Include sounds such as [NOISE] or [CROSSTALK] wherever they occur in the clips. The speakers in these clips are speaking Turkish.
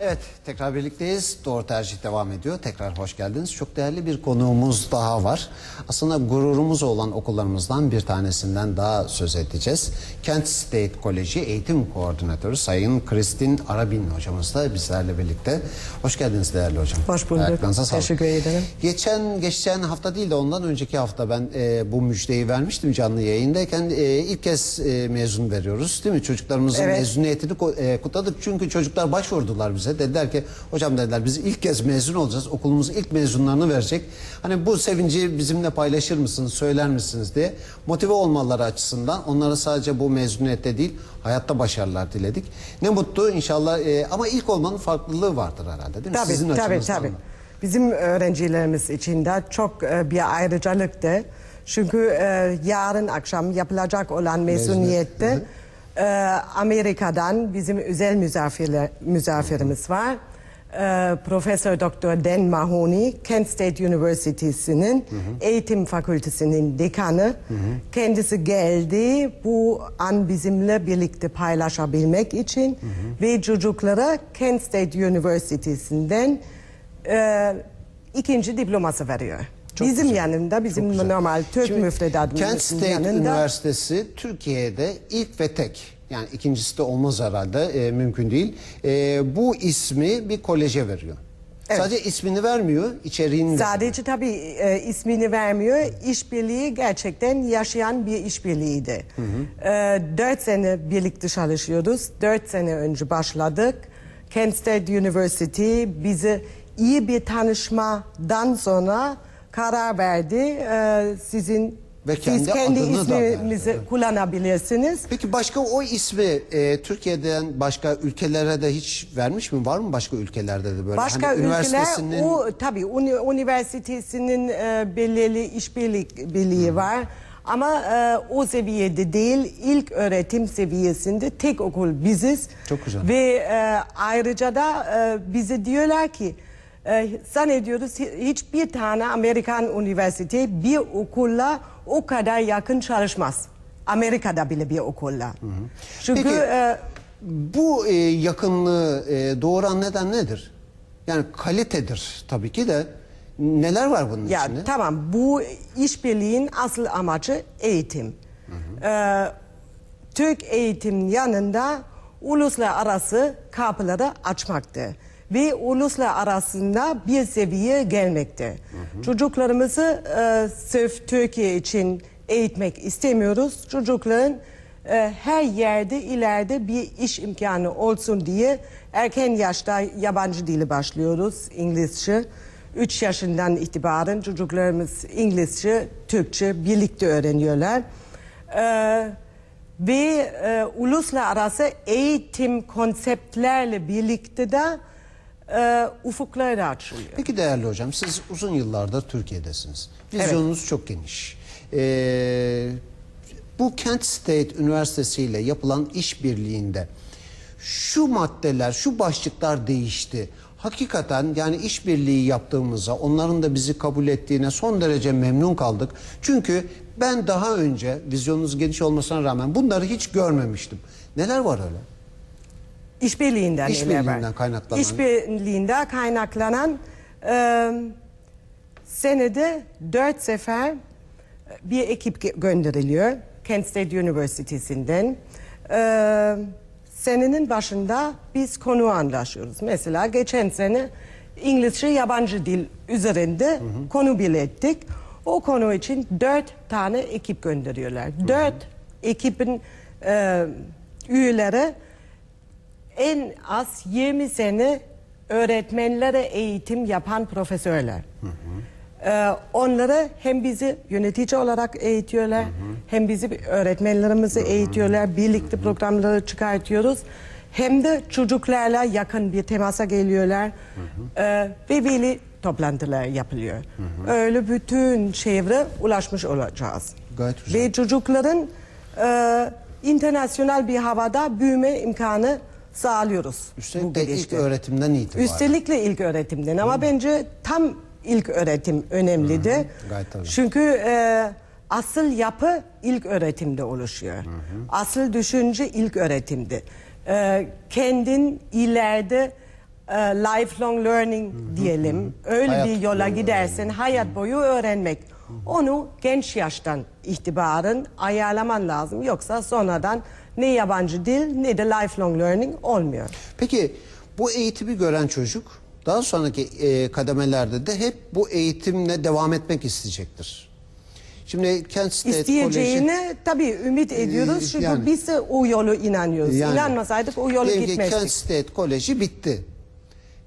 Evet, tekrar birlikteyiz. Doğru tercih devam ediyor. Tekrar hoş geldiniz. Çok değerli bir konuğumuz daha var. Aslında gururumuz olan okullarımızdan bir tanesinden daha söz edeceğiz. Kent State Koleji Eğitim Koordinatörü Sayın Kristin Arabin hocamız da bizlerle birlikte. Hoş geldiniz değerli hocam. Hoş bulduk. Ayaklarınıza sağlık. Teşekkür ederim. Geçen geçen hafta değil de ondan önceki hafta ben e, bu müjdeyi vermiştim canlı yayındayken. E, ilk kez e, mezun veriyoruz değil mi? Çocuklarımızın Evet. mezuniyetini e, kutladık. Çünkü çocuklar başvurdular bize. Dediler ki hocam dediler biz ilk kez mezun olacağız. Okulumuz ilk mezunlarını verecek. Hani bu sevinci bizimle paylaşır mısınız, söyler misiniz diye motive olmaları açısından onlara sadece bu mezuniyette değil hayatta başarılar diledik. Ne mutlu inşallah e, ama ilk olmanın farklılığı vardır herhalde değil mi? Tabii Sizin tabii tabii. da. Bizim öğrencilerimiz için de çok e, bir ayrıcalıktı. Çünkü e, yarın akşam yapılacak olan mezuniyette e, Amerika'dan bizim özel misafirler, misafirimiz var. E, Profesör Doktor Dan Mahoney, Kent State University'sinin eğitim fakültesinin dekanı. Kendisi geldi bu an bizimle birlikte paylaşabilmek için ve çocuklara Kent State University'sinden e, ikinci diploması veriyor. Çok bizim güzel. yanında, bizim güzel. normal Türk Şimdi müfredatımızın Kent State yanında Üniversitesi Türkiye'de ilk ve tek yani ikincisi de olmaz herhalde e, mümkün değil. E, bu ismi bir koleje veriyor. Evet. Sadece ismini vermiyor, içeriğini de- sadece tabii e, ismini vermiyor. İşbirliği gerçekten yaşayan bir işbirliğiydi. E, dört sene birlikte çalışıyoruz. Dört sene önce başladık. Kent State University bize iyi bir tanışmadan sonra karar verdi. E, sizin Ve kendi siz kendi adını da verdi, isminizi evet. kullanabilirsiniz. Peki başka o ismi e, Türkiye'den başka ülkelere de hiç vermiş mi? Var mı başka ülkelerde de böyle? Başka Hani ülkeler üniversitesinin- o tabii uni- üniversitesinin e, belirli işbirlik birliği var. Ama e, o seviyede değil, ilk öğretim seviyesinde tek okul biziz. Çok güzel. Ve e, ayrıca da e, bize diyorlar ki, e, zannediyoruz hi- hiçbir tane Amerikan üniversite bir okulla o kadar yakın çalışmaz. Amerika'da bile bir okulla. Çünkü Peki, e, Bu e, yakınlığı e, doğuran neden nedir? Yani kalitedir tabii ki de neler var bunun Ya içinde? tamam bu işbirliğin asıl amacı eğitim. Ee, Türk eğitim yanında uluslararası kapıları açmaktı. Ve uluslararasında bir seviyeye gelmekte. Çocuklarımızı e, sırf Türkiye için eğitmek istemiyoruz. Çocukların e, her yerde ileride bir iş imkanı olsun diye erken yaşta yabancı dili başlıyoruz. İngilizce. 3 yaşından itibaren çocuklarımız İngilizce, Türkçe birlikte öğreniyorlar. Ee, ve e, uluslararası eğitim konseptlerle birlikte de e, ufuklar da açılıyor. Peki değerli hocam siz uzun yıllardır Türkiye'desiniz. Vizyonunuz çok geniş. Ee, bu Kent State Üniversitesi ile yapılan işbirliğinde şu maddeler, şu başlıklar değişti. Hakikaten yani işbirliği yaptığımıza, onların da bizi kabul ettiğine son derece memnun kaldık. Çünkü ben daha önce vizyonunuz geniş olmasına rağmen bunları hiç görmemiştim. Neler var öyle? İşbirliğinden İşbirliğinden kaynaklanan. İşbirliğinde kaynaklanan e, senede dört sefer bir ekip gönderiliyor Kent State University'sinden. E, senenin başında biz konu anlaşıyoruz. Mesela geçen sene İngilizce yabancı dil üzerinde konu belirttik. O konu için dört tane ekip gönderiyorlar. Dört ekibin e, üyeleri en az 20 sene öğretmenlere eğitim yapan profesörler. Ee, onları hem bizi yönetici olarak eğitiyorlar, hem bizi öğretmenlerimizi eğitiyorlar, birlikte programları çıkartıyoruz. Hem de çocuklarla yakın bir temasa geliyorlar Ee, ve veli toplantılar yapılıyor. Öyle bütün çevre ulaşmış olacağız. Gayet güzel. Ve çocukların e, internasyonel bir havada büyüme imkanı sağlıyoruz. Üstelik bu de ilk gidişle. öğretimden itibaren. Üstelik de ilk öğretimden ama bence tam ilk öğretim önemlidir. Gayet tabii. Çünkü e, asıl yapı ilk öğretimde oluşuyor. Asıl düşünce ilk öğretimde. E, kendin ileride e, lifelong learning diyelim. Öyle Hayat bir yola boyu gidersin. Hayat boyu öğrenmek. Onu genç yaştan itibaren ayarlaman lazım. Yoksa sonradan ne yabancı dil ne de lifelong learning olmuyor. Peki bu eğitimi gören çocuk daha sonraki e, kademelerde de hep bu eğitimle devam etmek isteyecektir. Şimdi Kent State Koleji... İsteyeceğini tabii ümit ediyoruz. Çünkü yani- biz de o yolu inanıyoruz. Yani, İnanmasaydık o yolu gitmezdik. Kent State Koleji bitti.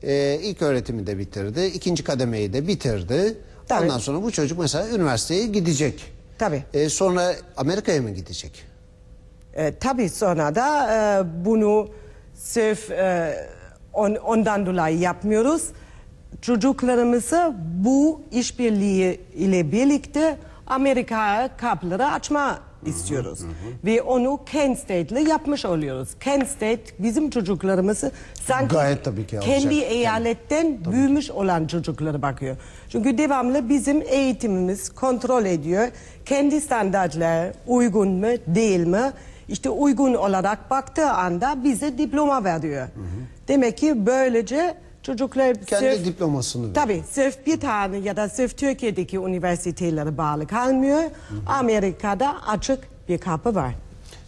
Ee, ilk öğretimi de bitirdi. ikinci kademeyi de bitirdi. Tabii. Ondan sonra bu çocuk mesela üniversiteye gidecek. Tabii. Ee, sonra Amerika'ya mı gidecek? E, tabii sonra da e, bunu sırf e, on- ondan dolayı yapmıyoruz. Çocuklarımızı bu işbirliği ile birlikte Amerika'ya kapıları açma istiyoruz. Ve onu Kent State ile yapmış oluyoruz. Kent State bizim çocuklarımızı sanki Gayet tabii ki alacak. kendi eyaletten büyümüş olan çocuklara bakıyor. Çünkü devamlı bizim eğitimimiz kontrol ediyor. Kendi standartlara uygun mu değil mi? İşte uygun olarak baktığı anda bize diploma veriyor. Demek ki böylece çocuklar Kendi sırf- diplomasını veriyor. Tabii sırf bir tane ya da sırf Türkiye'deki üniversitelere bağlı kalmıyor. Amerika'da açık bir kapı var.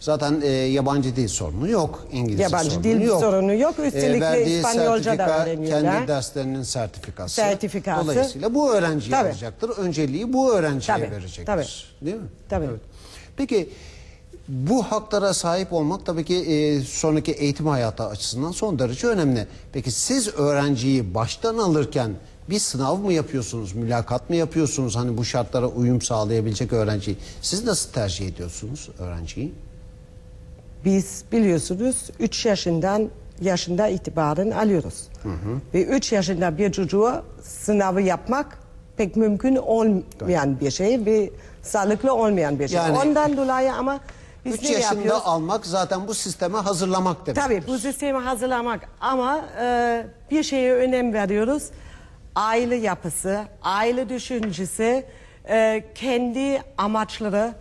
Zaten e, yabancı dil sorunu yok. İngilizce Yabancı sorunu dil yok. sorunu yok. Üstelik de verdiği İspanyolca da öğreniyorlar. Kendi derslerinin sertifikası. Sertifikası. Dolayısıyla bu öğrenciye Tabii. alacaktır. Önceliği bu öğrenciye Tabii, verecektir. tabii. Değil mi? Tabii. Peki bu haklara sahip olmak tabii ki e, sonraki eğitim hayatı açısından son derece önemli. Peki siz öğrenciyi baştan alırken bir sınav mı yapıyorsunuz, mülakat mı yapıyorsunuz? Hani bu şartlara uyum sağlayabilecek öğrenciyi. Siz nasıl tercih ediyorsunuz öğrenciyi? Biz biliyorsunuz 3 yaşından yaşında itibaren alıyoruz. Ve 3 yaşında bir çocuğa sınavı yapmak pek mümkün olmayan bir şey ve sağlıklı olmayan bir şey. Yani- Ondan dolayı ama biz 3 ne yaşında yapıyoruz? almak zaten bu sisteme hazırlamak demek. Tabii bu sistemi hazırlamak ama e, bir şeye önem veriyoruz. Aile yapısı, aile düşüncesi, e, kendi amaçları,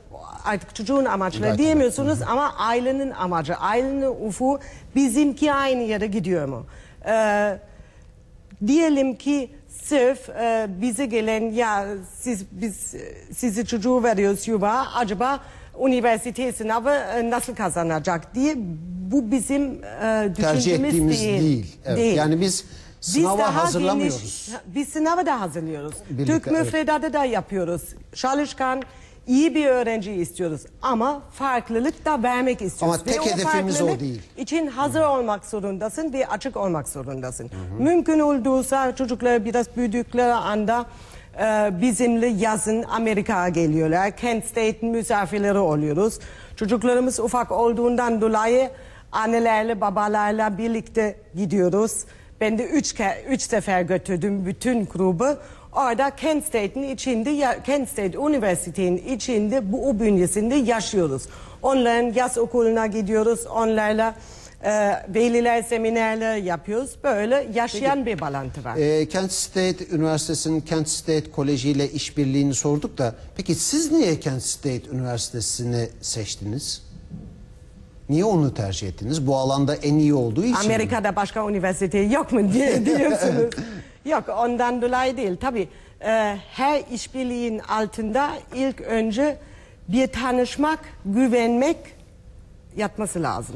artık çocuğun amaçları Gayet diyemiyorsunuz ama ailenin amacı, ailenin ufu bizimki aynı yere gidiyor mu? E, diyelim ki sırf e, bize gelen ya siz biz e, sizi çocuğu veriyoruz yuva acaba üniversite sınavı e, nasıl kazanacak diye bu bizim e, Tercih düşüncemiz ettiğimiz değil. değil. Evet, yani biz sınava daha hazırlamıyoruz. geniş- biz sınavı da hazırlıyoruz. Birlikte, Türk evet. müfredatı da yapıyoruz. Çalışkan iyi bir öğrenci istiyoruz ama farklılık da vermek istiyoruz. Ama tek Ve o hedefimiz o farklılık değil. için hazır olmak zorundasın ve açık olmak zorundasın. Mümkün olduğunsa çocuklar biraz büyüdükleri anda bizimle yazın Amerika'ya geliyorlar. Kent State misafirleri oluyoruz. Çocuklarımız ufak olduğundan dolayı annelerle babalarla birlikte gidiyoruz. Ben de üç, ke- üç sefer götürdüm bütün grubu. Orada Kent State'in içinde, Kent State Üniversite'nin içinde bu bünyesinde yaşıyoruz. Onların yaz okuluna gidiyoruz. Onlarla e, veliler seminerler yapıyoruz. Böyle yaşayan bir bağlantı var. Ee, Kent State Üniversitesi'nin Kent State Koleji ile işbirliğini sorduk da peki siz niye Kent State Üniversitesi'ni seçtiniz? Niye onu tercih ettiniz? Bu alanda en iyi olduğu için mi? Amerika'da başka üniversite yok mu diye [LAUGHS] diyorsunuz. yok ondan dolayı değil. Tabii e, her işbirliğin altında ilk önce bir tanışmak, güvenmek yatması lazım.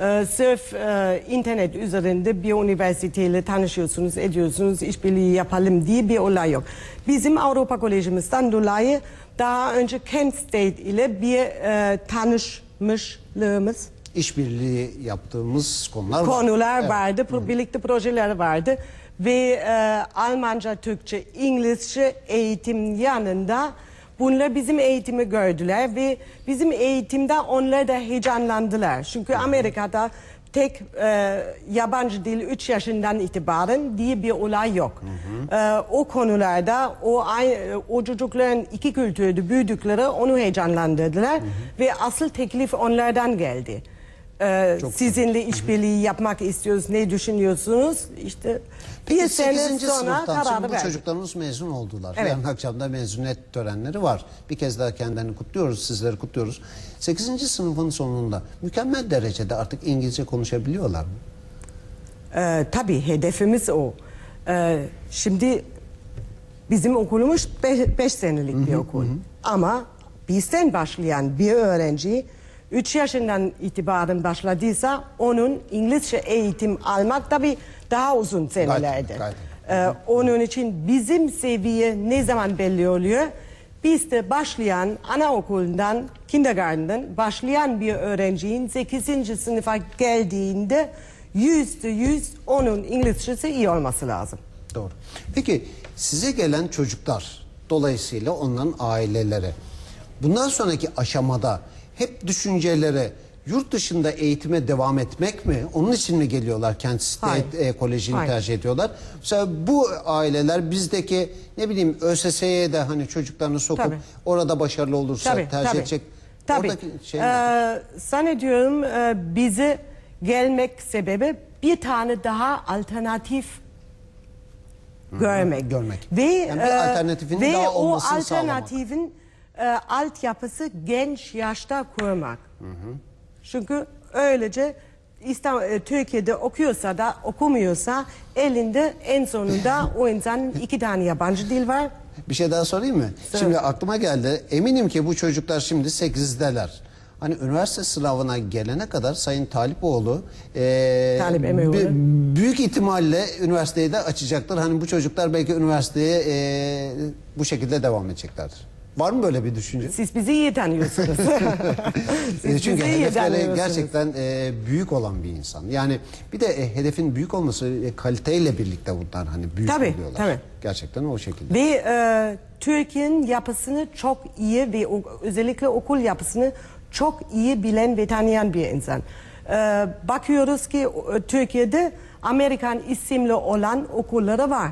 E, sırf e, internet üzerinde bir üniversiteyle tanışıyorsunuz, ediyorsunuz, işbirliği yapalım diye bir olay yok. Bizim Avrupa Kolejimizden dolayı daha önce Kent State ile bir e, tanışmışlığımız İşbirliği yaptığımız konular konular Evet. vardı, pro- birlikte projeler vardı ve e, Almanca, Türkçe, İngilizce eğitim yanında bunlar bizim eğitimi gördüler ve bizim eğitimde onlar da heyecanlandılar. Çünkü Amerika'da tek e, yabancı dil 3 yaşından itibaren diye bir olay yok. E, o konularda o o çocukların iki kültürde büyüdükleri onu heyecanlandırdılar ve asıl teklif onlardan geldi. Ee, sizinle işbirliği yapmak istiyoruz. Ne düşünüyorsunuz? İşte Peki bir sene 8. sonra sınıftan kararı bu verdik. çocuklarımız mezun oldular. Evet. Yarın akşam da mezuniyet törenleri var. Bir kez daha kendilerini kutluyoruz, sizleri kutluyoruz. 8. sınıfın sonunda mükemmel derecede artık İngilizce konuşabiliyorlar mı? Ee, tabii hedefimiz o. Ee, şimdi bizim okulumuz 5 senelik bir okul. Ama bizden başlayan bir öğrenci 3 yaşından itibaren başladıysa onun İngilizce eğitim almak tabii daha uzun senelerde. gayet. Ee, onun için bizim seviye ne zaman belli oluyor? Bizde başlayan anaokulundan, kindergarten'dan başlayan bir öğrencinin 8. sınıfa geldiğinde yüzde yüz onun İngilizcesi iyi olması lazım. Doğru. Peki size gelen çocuklar dolayısıyla onların aileleri bundan sonraki aşamada hep düşünceleri yurt dışında eğitime devam etmek mi? Onun için mi geliyorlar Kent e, Koleji'ni Hayır. tercih ediyorlar? Mesela bu aileler bizdeki ne bileyim ÖSS'ye de hani çocuklarını sokup Tabii. orada başarılı olursa Tabii, tercih tabii. edecek. Tabii. Oradaki şey nedir? Ee, zannediyorum e, bize gelmek sebebi bir tane daha alternatif görmek. görmek. Ve, Yani bir e, alternatifinin ve daha o olmasını sağlamak. alternatifin e, altyapısı genç yaşta kurmak. Çünkü öylece İstanbul, e, Türkiye'de okuyorsa da okumuyorsa elinde en sonunda [LAUGHS] o insanın iki tane yabancı dil var. Bir şey daha sorayım mı? Söyle. Şimdi aklıma geldi. Eminim ki bu çocuklar şimdi 8'deler. Hani üniversite sınavına gelene kadar Sayın Talipoğlu e, Talip Emeoğlu. büyük ihtimalle üniversiteyi de açacaktır. Hani bu çocuklar belki üniversiteye e, bu şekilde devam edeceklerdir. Var mı böyle bir düşünce? Siz bizi iyi tanıyorsunuz. [LAUGHS] E, Çünkü bizi iyi hedefleri tanıyorsunuz. gerçekten e, büyük olan bir insan. Yani bir de e, hedefin büyük olması e, kaliteyle birlikte bunlar hani büyük Tabii, oluyorlar. tabii. Gerçekten o şekilde. Ve e, Türkiye'nin yapısını çok iyi ve o- özellikle okul yapısını çok iyi bilen ve tanıyan bir insan. E, bakıyoruz ki e, Türkiye'de Amerikan isimli olan okulları var.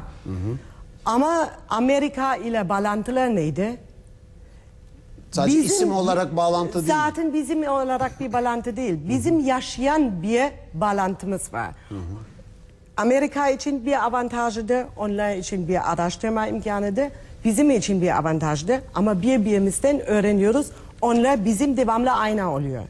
Ama Amerika ile bağlantılar neydi? Sadece Bizim- isim olarak bağlantı değil. Zaten bizim olarak bir bağlantı değil. Bizim yaşayan bir bağlantımız var. Amerika için bir avantajıdır, onlar için bir araştırma imkanıdır. Bizim için bir avantajdır ama birbirimizden öğreniyoruz. Onlar bizim devamlı ayna oluyor.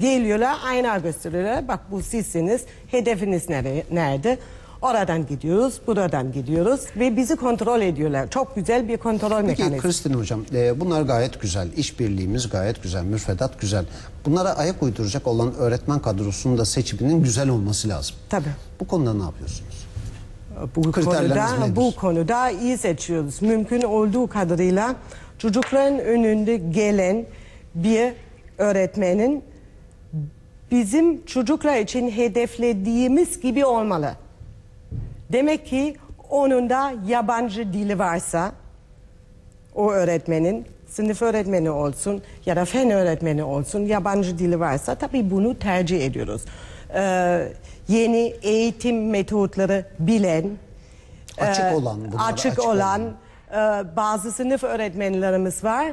Geliyorlar, ayna gösteriyorlar. Bak bu sizsiniz, hedefiniz nere- nerede? Oradan gidiyoruz, buradan gidiyoruz ve bizi kontrol ediyorlar. Çok güzel bir kontrol Peki mekanizması. Kristin Hocam e, bunlar gayet güzel. İşbirliğimiz gayet güzel. Müfredat güzel. Bunlara ayak uyduracak olan öğretmen kadrosunun da seçiminin güzel olması lazım. Tabii. Bu konuda ne yapıyorsunuz? Bu konuda, nedir? bu konuda iyi seçiyoruz. Mümkün olduğu kadarıyla çocukların önünde gelen bir öğretmenin bizim çocuklar için hedeflediğimiz gibi olmalı. Demek ki onun da yabancı dili varsa o öğretmenin sınıf öğretmeni olsun ya da fen öğretmeni olsun yabancı dili varsa tabii bunu tercih ediyoruz. Ee, yeni eğitim metotları bilen, Açık e, olan, bunlara açık, açık olan, olan. e, bazı sınıf öğretmenlerimiz var.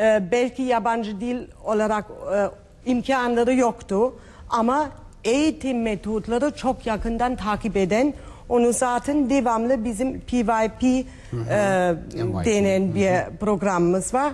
E, belki yabancı dil olarak e, imkanları yoktu ama eğitim metotları çok yakından takip eden onu zaten devamlı bizim PYP e, denen bir programımız var.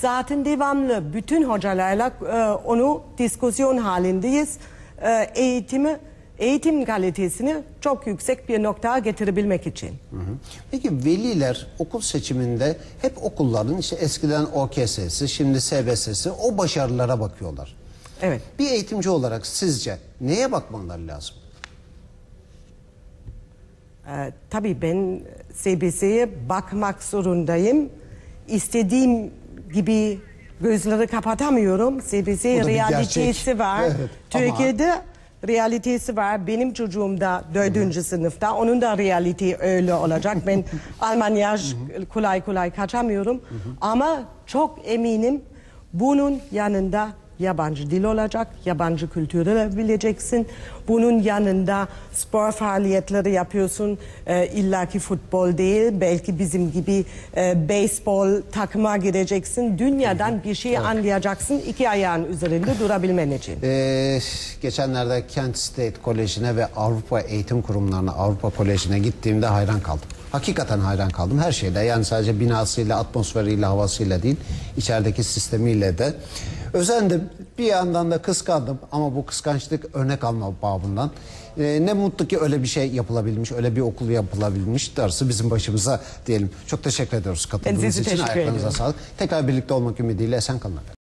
Zaten devamlı bütün hocalarla e, onu diskusyon halindeyiz. E, eğitimi, eğitim kalitesini çok yüksek bir noktaya getirebilmek için. Hı hı. Peki veliler okul seçiminde hep okulların işte eskiden OKS'si, şimdi SBS'si o başarılara bakıyorlar. Evet. Bir eğitimci olarak sizce neye bakmaları lazım? Ee, tabii ben CBS'ye bakmak zorundayım. İstediğim gibi gözleri kapatamıyorum. CBS Bu da bir realitesi gerçek. var. Evet, ama- Türkiye'de realitesi var. Benim çocuğum da dördüncü sınıfta. Onun da realite öyle olacak. Ben [LAUGHS] Almanya kolay kolay kaçamıyorum. Ama çok eminim bunun yanında yabancı dil olacak, yabancı kültürü bileceksin. Bunun yanında spor faaliyetleri yapıyorsun. Ee, İlla ki futbol değil, belki bizim gibi e, beyzbol takıma gireceksin. Dünyadan bir şey anlayacaksın iki ayağın üzerinde durabilmen için. Ee, geçenlerde Kent State Koleji'ne ve Avrupa Eğitim Kurumlarına, Avrupa Koleji'ne gittiğimde hayran kaldım. Hakikaten hayran kaldım her şeyle. Yani sadece binasıyla, atmosferiyle, havasıyla değil, içerideki sistemiyle de. Özendim. Bir yandan da kıskandım ama bu kıskançlık örnek alma babından. E, ne mutlu ki öyle bir şey yapılabilmiş, öyle bir okul yapılabilmiş. Darısı bizim başımıza diyelim. Çok teşekkür ediyoruz katıldığınız için. teşekkür Ayaklarınıza ediyorum. sağlık. Tekrar birlikte olmak ümidiyle esen kalın efendim.